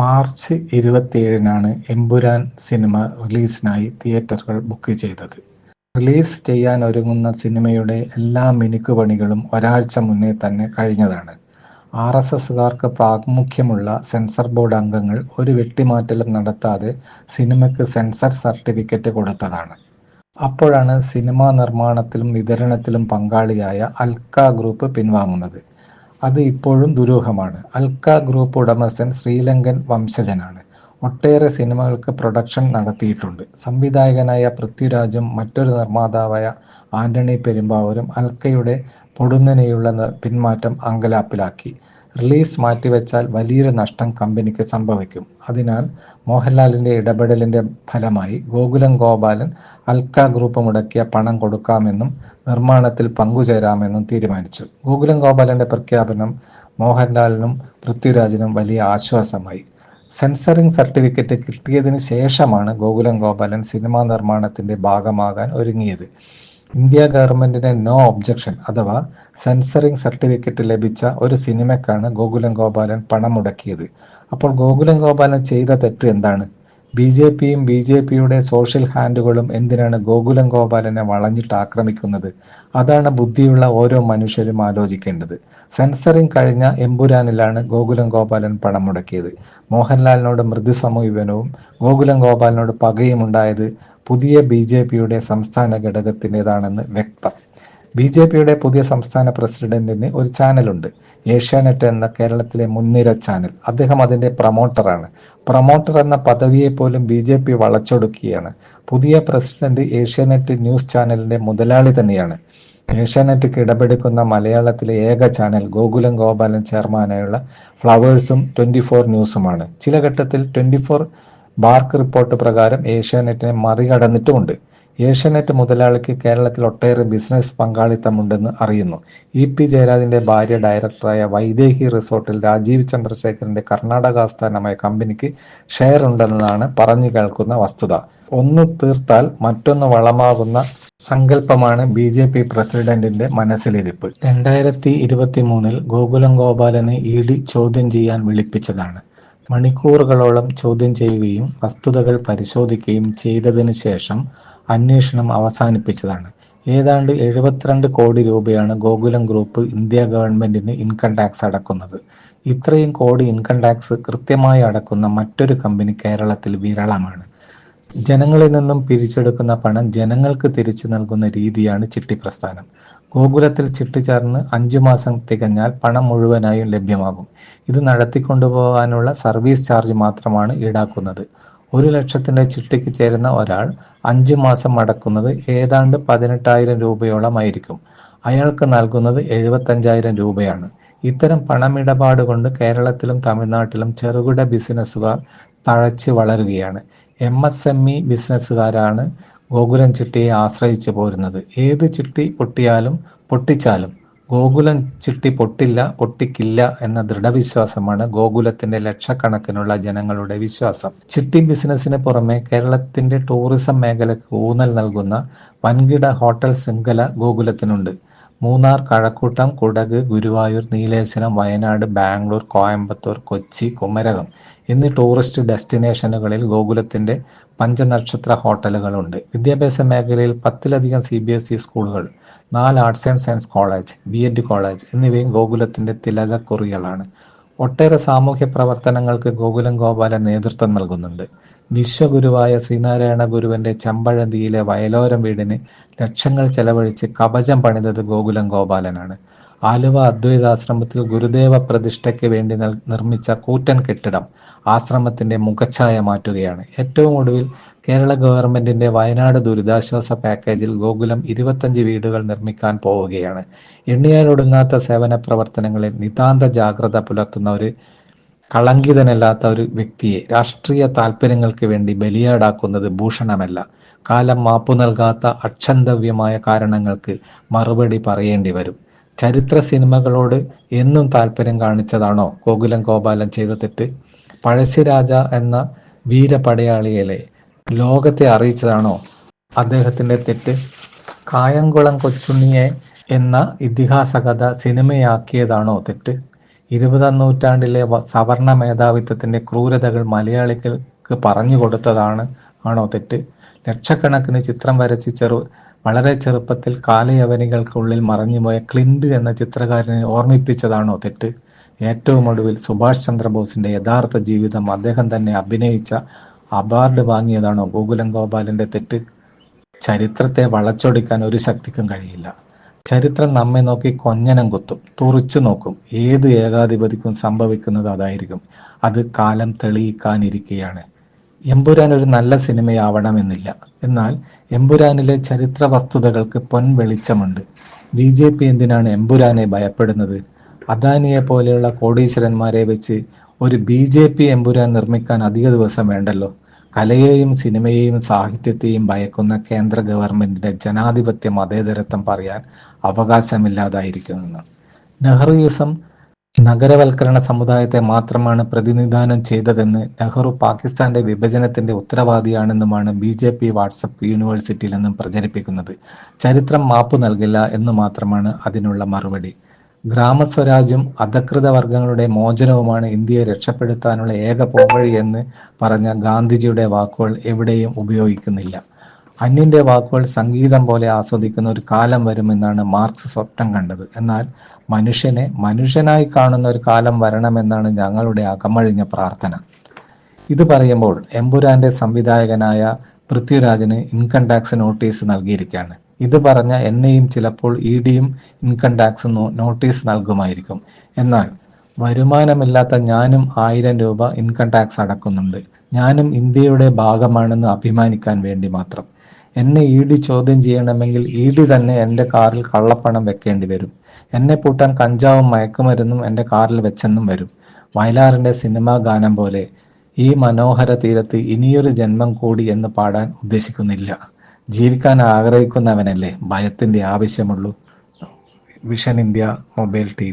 March ഇരുപത്തിയേഴിനാണ് Empuraan cinema റിലീസിനായി തിയേറ്ററുകൾ ബുക്ക് ചെയ്തത്. റിലീസ് ചെയ്യാൻ ഒരുങ്ങുന്ന സിനിമയുടെ എല്ലാ മിനുക്കുപണികളും ഒരാഴ്ച മുന്നേ തന്നെ കഴിഞ്ഞതാണ്. ആർ എസ് എസുകാർക്ക് പ്രാമുഖ്യമുള്ള സെൻസർ ബോർഡ് അംഗങ്ങൾ ഒരു വെട്ടിമാറ്റലും നടത്താതെ സിനിമയ്ക്ക് സെൻസർ സർട്ടിഫിക്കറ്റ് കൊടുത്തതാണ്. അപ്പോഴാണ് സിനിമാ നിർമ്മാണത്തിലും വിതരണത്തിലും പങ്കാളിയായ അൽക്ക ഗ്രൂപ്പ് പിൻവാങ്ങുന്നത്. അത് ഇപ്പോഴും ദുരൂഹമാണ്. അൽക്ക ഗ്രൂപ്പ് ഉടമസ്ഥൻ ശ്രീലങ്കൻ വംശജനാണ്. ഒട്ടേറെ സിനിമകൾക്ക് പ്രൊഡക്ഷൻ നടത്തിയിട്ടുണ്ട്. സംവിധായകനായ പൃഥ്വിരാജും മറ്റൊരു നിർമ്മാതാവായ ആന്റണി പെരുമ്പാവൂരും അൽക്കയുടെ പൊടുന്നനെയുള്ള പിന്മാറ്റം അങ്കലാപ്പിലാക്കി. റിലീസ് മാറ്റിവെച്ചാൽ വലിയൊരു നഷ്ടം കമ്പനിക്ക് സംഭവിക്കും. അതിനാൽ മോഹൻലാലിന്റെ ഇടപെടലിന്റെ ഫലമായി ഗോകുലം ഗോപാലൻ അൽക്ക ഗ്രൂപ്പ് മുടക്കിയ പണം കൊടുക്കാമെന്നും നിർമ്മാണത്തിൽ പങ്കുചേരാമെന്നും തീരുമാനിച്ചു. ഗോകുലം ഗോപാലന്റെ പ്രഖ്യാപനം മോഹൻലാലിനും പൃഥ്വിരാജിനും വലിയ ആശ്വാസമായി. സെൻസറിംഗ് സർട്ടിഫിക്കറ്റ് കിട്ടിയതിന് ശേഷമാണ് ഗോകുലം ഗോപാലൻ സിനിമാ നിർമ്മാണത്തിന്റെ ഭാഗമാകാൻ ഒരുങ്ങിയത്. ഇന്ത്യ ഗവൺമെന്റിന്റെ നോ ഒബ്ജക്ഷൻ അഥവാ സെൻസറിംഗ് സർട്ടിഫിക്കറ്റ് ലഭിച്ച ഒരു സിനിമയ്ക്കാണ് ഗോകുലം ഗോപാലൻ പണം മുടക്കിയത്. അപ്പോൾ ഗോകുലം ഗോപാലൻ ചെയ്ത തെറ്റ് എന്താണ്? ബി ജെ പിയും ബി ജെ പിയുടെ സോഷ്യൽ ഹാൻഡുകളും എന്തിനാണ് ഗോകുലം ഗോപാലനെ വളഞ്ഞിട്ട് ആക്രമിക്കുന്നത്? അതാണ് ബുദ്ധിയുള്ള ഓരോ മനുഷ്യരും ആലോചിക്കേണ്ടത്. സെൻസറിംഗ് കഴിഞ്ഞ എമ്പുരാനിലാണ് ഗോകുലം ഗോപാലൻ പണം മുടക്കിയത്. മോഹൻലാലിനോട് മൃദു സമീപനവും ഗോകുലം ഗോപാലനോട് പകയും ഉണ്ടായത് പുതിയ ബി ജെ പിയുടെ സംസ്ഥാന ഘടകത്തിന്റെതാണെന്ന് വ്യക്തം. ബി ജെ പിയുടെ പുതിയ സംസ്ഥാന പ്രസിഡന്റിന് ഒരു ചാനലുണ്ട്. ഏഷ്യാനെറ്റ് എന്ന കേരളത്തിലെ മുൻനിര ചാനൽ. അദ്ദേഹം അതിന്റെ പ്രൊമോട്ടറാണ്. പ്രൊമോട്ടർ എന്ന പദവിയെ പോലും ബി ജെ പി വളച്ചൊടുക്കുകയാണ്. പുതിയ പ്രസിഡന്റ് ഏഷ്യാനെറ്റ് ന്യൂസ് ചാനലിന്റെ മുതലാളി തന്നെയാണ്. ഏഷ്യാനെറ്റ് കിടപെടുക്കുന്ന മലയാളത്തിലെ ഏക ചാനൽ ഗോകുലം ഗോപാലൻ ചെയർമാനായുള്ള ഫ്ലവേഴ്സും ട്വന്റി ഫോർ ന്യൂസുമാണ്. ചില ഘട്ടത്തിൽ ട്വന്റി ഫോർ ബാർക്ക് റിപ്പോർട്ട് പ്രകാരം ഏഷ്യാനെറ്റിനെ മറികടന്നിട്ടുമുണ്ട്. ഏഷ്യാനെറ്റ് മുതലാളിക്ക് കേരളത്തിൽ ഒട്ടേറെ ബിസിനസ് പങ്കാളിത്തമുണ്ടെന്ന് അറിയുന്നു. ഇ പി ജയരാജിന്റെ ഭാര്യ ഡയറക്ടറായ വൈദേഹി റിസോർട്ടിൽ രാജീവ് ചന്ദ്രശേഖരന്റെ കർണാടക ആസ്ഥാനമായ കമ്പനിക്ക് ഷെയർ ഉണ്ടെന്നതാണ് പറഞ്ഞു കേൾക്കുന്ന വസ്തുത. ഒന്ന് തീർത്താൽ മറ്റൊന്ന് വളമാകുന്ന സങ്കല്പമാണ് ബി ജെ പി പ്രസിഡന്റിന്റെ മനസ്സിലിരിപ്പ്. രണ്ടായിരത്തി ഇരുപത്തി മൂന്നിൽ ഗോകുലം ഗോപാലനെ ഇ ഡി ചോദ്യം ചെയ്യാൻ വിളിപ്പിച്ചതാണ്. മണിക്കൂറുകളോളം ചോദ്യം ചെയ്യുകയും വസ്തുതകൾ പരിശോധിക്കുകയും ചെയ്തതിനു ശേഷം അന്വേഷണം അവസാനിപ്പിച്ചതാണ്. ഏതാണ്ട് എഴുപത്തിരണ്ട് കോടി രൂപയാണ് ഗോകുലം ഗ്രൂപ്പ് ഇന്ത്യ ഗവൺമെന്റിന് ഇൻകം ടാക്സ് അടക്കുന്നത്. ഇത്രയും കോടി ഇൻകം ടാക്സ് കൃത്യമായി അടക്കുന്ന മറ്റൊരു കമ്പനി കേരളത്തിൽ വിരളമാണ്. ജനങ്ങളിൽ നിന്നും പിരിച്ചെടുക്കുന്ന പണം ജനങ്ങൾക്ക് തിരിച്ചു നൽകുന്ന രീതിയാണ് ചിട്ടി പ്രസ്ഥാനം. ഗോകുലത്തിൽ ചിട്ടി ചേർന്ന് അഞ്ചു മാസം തികഞ്ഞാൽ പണം മുഴുവനായും ലഭ്യമാകും. ഇത് നടത്തിക്കൊണ്ടുപോകാനുള്ള സർവീസ് ചാർജ് മാത്രമാണ് ഈടാക്കുന്നത്. ഒരു ലക്ഷത്തിന്റെ ചിട്ടിക്ക് ചേരുന്ന ഒരാൾ അഞ്ചു മാസം അടക്കുന്നത് ഏതാണ്ട് പതിനെട്ടായിരം രൂപയോളമായിരിക്കും അയാൾക്ക് നൽകുന്നത് എഴുപത്തഞ്ചായിരം രൂപയാണ്. ഇത്തരം പണമിടപാട് കൊണ്ട് കേരളത്തിലും തമിഴ്നാട്ടിലും ചെറുകിട ബിസിനസ്സുകാർ തഴച്ച് വളരുകയാണ്. എം എസ് എം ഇ ബിസിനസ്സുകാരാണ് ഗോകുലം ചിട്ടിയെ ആശ്രയിച്ചു പോരുന്നത്. ഏത് ചിട്ടി പൊട്ടിയാലും പൊട്ടിച്ചാലും ഗോകുലം ചിട്ടി പൊട്ടില്ല പൊട്ടിക്കില്ല എന്ന ദൃഢവിശ്വാസമാണ് ഗോകുലത്തിന്റെ ലക്ഷക്കണക്കിനുള്ള ജനങ്ങളുടെ വിശ്വാസം. ചിട്ടി ബിസിനസ്സിന് പുറമെ കേരളത്തിന്റെ ടൂറിസം മേഖലയ്ക്ക് ഊന്നൽ നൽകുന്ന വൻകിട ഹോട്ടൽ ശൃംഖല ഗോകുലത്തിനുണ്ട്. മൂന്നാർ കഴക്കൂട്ടം കുടക് ഗുരുവായൂർ നീലേശ്വരം വയനാട് ബാംഗ്ലൂർ കോയമ്പത്തൂർ കൊച്ചി കുമരകം എന്നീ ടൂറിസ്റ്റ് ഡെസ്റ്റിനേഷനുകളിൽ ഗോകുലത്തിന്റെ പഞ്ചനക്ഷത്ര ഹോട്ടലുകളുണ്ട്. വിദ്യാഭ്യാസ മേഖലയിൽ പത്തിലധികം സി ബി എസ് ഇ സ്കൂളുകൾ നാല് arts and science college B Ed college എന്നിവയും ഗോകുലത്തിന്റെ തിലകക്കുറികളാണ്. ഒട്ടേറെ സാമൂഹ്യ പ്രവർത്തനങ്ങൾക്ക് ഗോകുലം ഗോപാല നേതൃത്വം നൽകുന്നുണ്ട്. വിശ്വഗുരുവായ ശ്രീനാരായണ ഗുരുവിന്റെ ചമ്പഴന്തിയിലെ വയലോരം വീടിന് ലക്ഷങ്ങൾ ചെലവഴിച്ച് കവചം പണിതത് ഗോകുലം ഗോപാലനാണ്. ആലുവ അദ്വൈതാശ്രമത്തിൽ ഗുരുദേവ പ്രതിഷ്ഠയ്ക്ക് വേണ്ടി നിർമ്മിച്ച കൂറ്റൻ കെട്ടിടം ആശ്രമത്തിന്റെ മുഖച്ഛായ മാറ്റുകയാണ്. ഏറ്റവും ഒടുവിൽ കേരള ഗവൺമെന്റിന്റെ വയനാട് ദുരിതാശ്വാസ പാക്കേജിൽ ഗോകുലം ഇരുപത്തഞ്ച് വീടുകൾ നിർമ്മിക്കാൻ പോവുകയാണ്. എണ്ണിയാലൊടുങ്ങാത്ത സേവന പ്രവർത്തനങ്ങളിൽ നിതാന്ത ജാഗ്രത പുലർത്തുന്ന ഒരു കളങ്കിതനല്ലാത്ത ഒരു വ്യക്തിയെ രാഷ്ട്രീയ താല്പര്യങ്ങൾക്ക് വേണ്ടി ബലിയാടാക്കുന്നത് ഭൂഷണമല്ല. കാലം മാപ്പു നൽകാത്ത അക്ഷന്തവ്യമായ കാരണങ്ങൾക്ക് മറുപടി പറയേണ്ടി വരും. ചരിത്ര സിനിമകളോട് എന്നും താല്പര്യം കാണിച്ചതാണോ ഗോകുലം ഗോപാലൻ ചെയ്ത തെറ്റ്? പഴശ്ശിരാജ എന്ന വീരപടയാളികളെ ലോകത്തെ അറിയിച്ചതാണോ അദ്ദേഹത്തിന്റെ തെറ്റ്? കായംകുളം കൊച്ചുണ്ണിയെ എന്ന ഇതിഹാസ കഥ സിനിമയാക്കിയതാണോ തെറ്റ്? ഇരുപതാം നൂറ്റാണ്ടിലെ സവർണ മേധാവിത്വത്തിന്റെ ക്രൂരതകൾ മലയാളികൾക്ക് പറഞ്ഞു കൊടുത്തതാണ് ആണോ തെറ്റ്? ലക്ഷക്കണക്കിന് ചിത്രം വരച്ച് ചെറു വളരെ ചെറുപ്പത്തിൽ കാലയവനികൾക്കുള്ളിൽ മറഞ്ഞുപോയ ക്ലിൻഡ് എന്ന ചിത്രകാരനെ ഓർമ്മിപ്പിച്ചതാണോ തെറ്റ്? ഏറ്റവും ഒടുവിൽ സുഭാഷ് ചന്ദ്രബോസിന്റെ യഥാർത്ഥ ജീവിതം അദ്ദേഹം തന്നെ അഭിനയിച്ച അവാർഡ് വാങ്ങിയതാണോ ഗോകുലം ഗോപാലിന്റെ തെറ്റ്? ചരിത്രത്തെ വളച്ചൊടിക്കാൻ ഒരു ശക്തിക്കും കഴിയില്ല. ചരിത്രം നമ്മെ നോക്കി കൊഞ്ഞനം കുത്തും തുറിച്ചു നോക്കും. ഏത് ഏകാധിപതിക്കും സംഭവിക്കുന്നത് അതായിരിക്കും. അത് കാലം തെളിയിക്കാനിരിക്കുകയാണ് എമ്പുരാൻ ഒരു നല്ല സിനിമയാവണമെന്നില്ല. എന്നാൽ എമ്പുരാനിലെ ചരിത്ര വസ്തുതകൾക്ക് പൊൻ വെളിച്ചമുണ്ട് ബി ജെ പി എന്തിനാണ് എമ്പുരാനെ ഭയപ്പെടുന്നത്? അദാനിയെ പോലെയുള്ള കോടീശ്വരന്മാരെ വെച്ച് ഒരു ബി ജെ പി എമ്പുരാൻ നിർമ്മിക്കാൻ അധിക ദിവസം വേണ്ടല്ലോ. കലയെയും സിനിമയെയും സാഹിത്യത്തെയും ഭയക്കുന്ന കേന്ദ്ര ഗവൺമെന്റിന്റെ ജനാധിപത്യ മതേതരത്വം പറയാൻ അവകാശമില്ലാതായിരിക്കുന്നു. നെഹ്റുയിസം നഗരവൽക്കരണ സമുദായത്തെ മാത്രമാണ് പ്രതിനിധാനം ചെയ്തതെന്ന് നെഹ്റു പാകിസ്ഥാന്റെ വിഭജനത്തിന്റെ ഉത്തരവാദിയാണെന്നുമാണ് ബി ജെ പി വാട്സപ്പ് യൂണിവേഴ്സിറ്റിയിൽ നിന്നും പ്രചരിപ്പിക്കുന്നത്. ചരിത്രം മാപ്പ് നൽകില്ല എന്ന് മാത്രമാണ് അതിനുള്ള മറുപടി. ഗ്രാമസ്വരാജ്യം അധകൃത വർഗങ്ങളുടെ മോചനവുമാണ് ഇന്ത്യയെ രക്ഷപ്പെടുത്താനുള്ള ഏക പോംവഴി എന്ന് പറഞ്ഞ ഗാന്ധിജിയുടെ വാക്കുകൾ എവിടെയും ഉപയോഗിക്കുന്നില്ല. അന്യന്റെ വാക്കുകൾ സംഗീതം പോലെ ആസ്വദിക്കുന്ന ഒരു കാലം വരുമെന്നാണ് മാർക്സ് സ്വപ്നം കണ്ടത്. എന്നാൽ മനുഷ്യനെ മനുഷ്യനായി കാണുന്ന ഒരു കാലം വരണമെന്നാണ് ഞങ്ങളുടെ അകമഴിഞ്ഞ പ്രാർത്ഥന. ഇത് പറയുമ്പോൾ എമ്പുരാന്റെ സംവിധായകനായ പൃഥ്വിരാജിന് ഇൻകം ടാക്സ് നോട്ടീസ് നൽകിയിരിക്കുകയാണ്. ഇത് പറഞ്ഞ എന്നെയും ചിലപ്പോൾ ഇ ഡിയും ഇൻകം ടാക്സ് നോട്ടീസ് നൽകുമായിരിക്കും. എന്നാൽ വരുമാനമില്ലാത്ത ഞാനും ആയിരം രൂപ ഇൻകം ടാക്സ് അടക്കുന്നുണ്ട്. ഞാനും ഇന്ത്യയുടെ ഭാഗമാണെന്ന് അഭിമാനിക്കാൻ വേണ്ടി മാത്രം. എന്നെ ഇ ഡി ചോദ്യം ചെയ്യണമെങ്കിൽ ഇ ഡി തന്നെ എന്റെ കാറിൽ കള്ളപ്പണം വെക്കേണ്ടി വരും. എന്നെ പൂട്ടാൻ കഞ്ചാവും മയക്കുമരുന്നും എന്റെ കാറിൽ വെച്ചെന്നും വരും. വയലാറിന്റെ സിനിമാ ഗാനം പോലെ ഈ മനോഹര തീരത്ത് ഇനിയൊരു ജന്മം കൂടി എന്ന് പാടാൻ ഉദ്ദേശിക്കുന്നില്ല. ജീവിക്കാൻ ആഗ്രഹിക്കുന്നവനല്ലേ? ഭയത്തിന്റെ ആവശ്യമുള്ളൂ. Vision India mobile T